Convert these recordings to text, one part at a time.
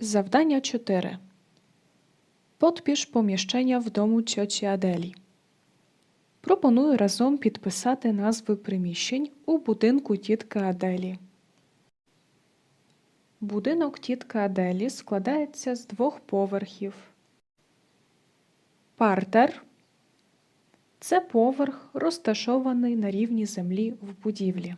Завдання 4. Podpisz pomieszczenia w domu cioci Adeli. Пропоную разом підписати назви приміщень у будинку тітки Аделі. Будинок тітки Аделі складається з двох поверхів. Партер це поверх, розташований на рівні землі в будівлі.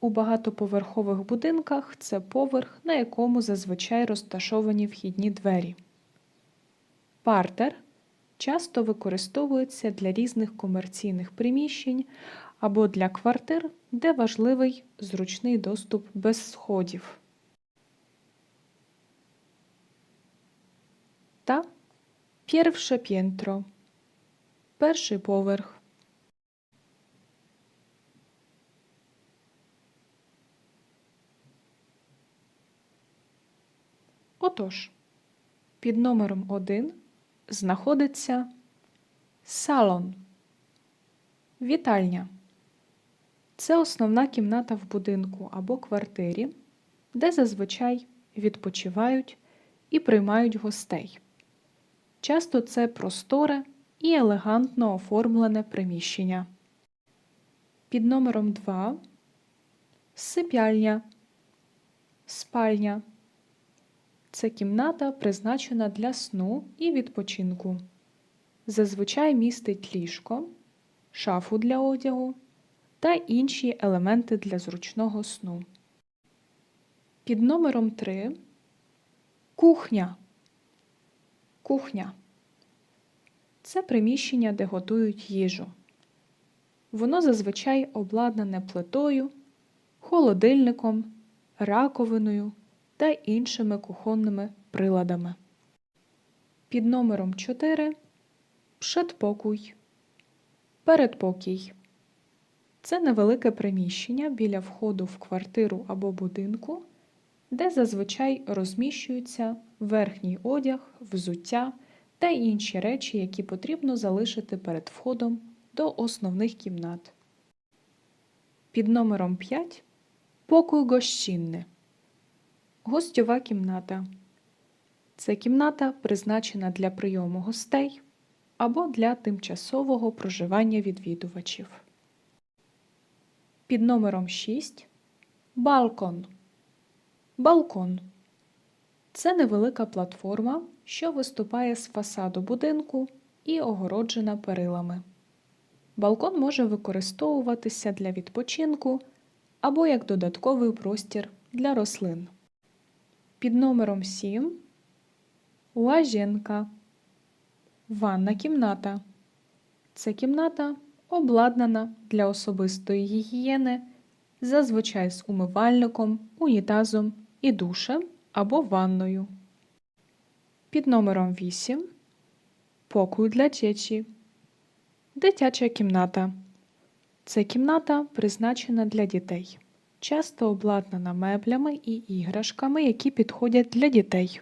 У багатоповерхових будинках це поверх, на якому зазвичай розташовані вхідні двері. Партер часто використовується для різних комерційних приміщень або для квартир, де важливий зручний доступ без сходів. Та pierwsze piętro. Перший поверх. Отож, під номером 1 знаходиться салон. Вітальня. Це основна кімната в будинку або квартирі, де зазвичай відпочивають і приймають гостей. Часто це просторе і елегантно оформлене приміщення. Під номером 2 сипяльня, спальня. Це кімната призначена для сну і відпочинку. Зазвичай містить ліжко, шафу для одягу та інші елементи для зручного сну. Під номером 3 кухня. Кухня. Це приміщення, де готують їжу. Воно зазвичай обладнане плитою, холодильником, раковиною та іншими кухонними приладами. Під номером 4 Przedpokój. Передпокій. Це невелике приміщення біля входу в квартиру або будинку, де зазвичай розміщується верхній одяг, взуття та інші речі, які потрібно залишити перед входом до основних кімнат. Під номером 5 Покой гостінний. Гостьова кімната. Це кімната призначена для прийому гостей або для тимчасового проживання відвідувачів. Під номером 6 Балкон. Балкон. Це невелика платформа, що виступає з фасаду будинку і огороджена перилами. Балкон може використовуватися для відпочинку або як додатковий простір для рослин. Під номером 7 Лаженка. Ванна кімната. Це кімната обладнана для особистої гігієни, зазвичай з умивальником, унітазом і душем або ванною. Під номером 8 Покой для дітей. Дитяча кімната. Це кімната призначена для дітей, часто обладнана меблями і іграшками, які підходять для дітей.